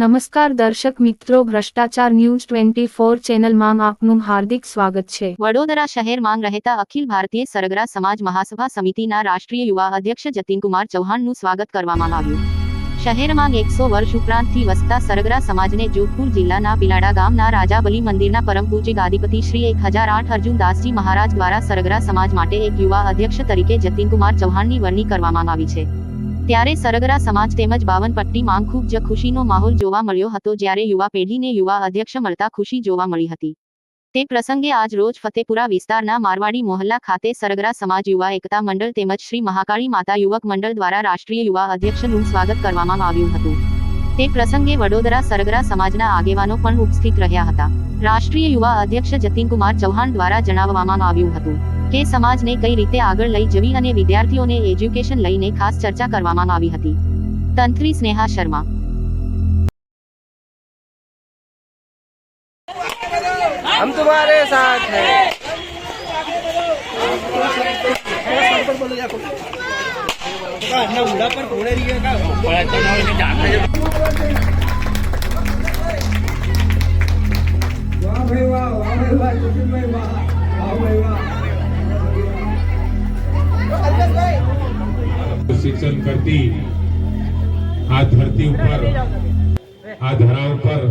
નમસ્કાર દર્શક મિત્રો, ભ્રષ્ટાચાર ન્યૂઝ ટ્વેન્ટી ફોર ચેનલમાં આપનું હાર્દિક સ્વાગત છે. વડોદરા શહેરમાં રહેતા અખિલ ભારતીય સરગરા સમાજ મહાસભા સમિતિના રાષ્ટ્રીય યુવા અધ્યક્ષ જતીનકુમાર ચૌહાણનું સ્વાગત કરવામાં આવ્યું. શહેરમાં એકસો વર્ષ ઉપરાંતથી વસતા સરગરા સમાજને જોધપુર જિલ્લાના પિલાડા ગામના રાજાબલી મંદિરના પરમ પૂજ્ય ગાદીપતિ શ્રી એક હજાર આઠ અર્જુનદાસજી મહારાજ દ્વારા સરગરા સમાજ માટે એક યુવા અધ્યક્ષ તરીકે જતીનકુમાર ચૌહાણની વરણી કરવામાં આવી છે. ત્યારે સરગરા સમાજ તેમજ બાવનપટ્ટીમાં ખૂબ જ ખુશીનો માહોલ જોવા મળ્યો હતો જ્યારે યુવા પેઢીને યુવા અધ્યક્ષ મળતા ખુશી જોવા મળી હતી. તે પ્રસંગે આજ રોજ ફતેપુરા વિસ્તારના મારવાડી મોહલ્લા ખાતે સરગરા સમાજ યુવા એકતા મંડળ તેમજ શ્રી મહાકાળી માતા યુવક મંડળ દ્વારા રાષ્ટ્રીય યુવા અધ્યક્ષનું સ્વાગત કરવામાં આવ્યું હતું. તે પ્રસંગે વડોદરા સરગરા સમાજના આગેવાનો પણ ઉપસ્થિત રહ્યા હતા. રાષ્ટ્રીય યુવા અધ્યક્ષ જતીનકુમાર ચૌહાણ દ્વારા જણાવવામાં આવ્યું હતું. કે સમાજને કઈ રીતે આગળ લઈ જવી અને વિદ્યાર્થીઓને એજ્યુકેશન લઈને ખાસ ચર્ચા કરવામાં આવી હતી તંત્રી સ્નેહા શર્મા हम तुम्हारे साथ हैं વાહ ભાઈ વાહ વાહ ભાઈ શિક્ષણ કરતી આ ધરતી ઉપર આ ધરા ઉપર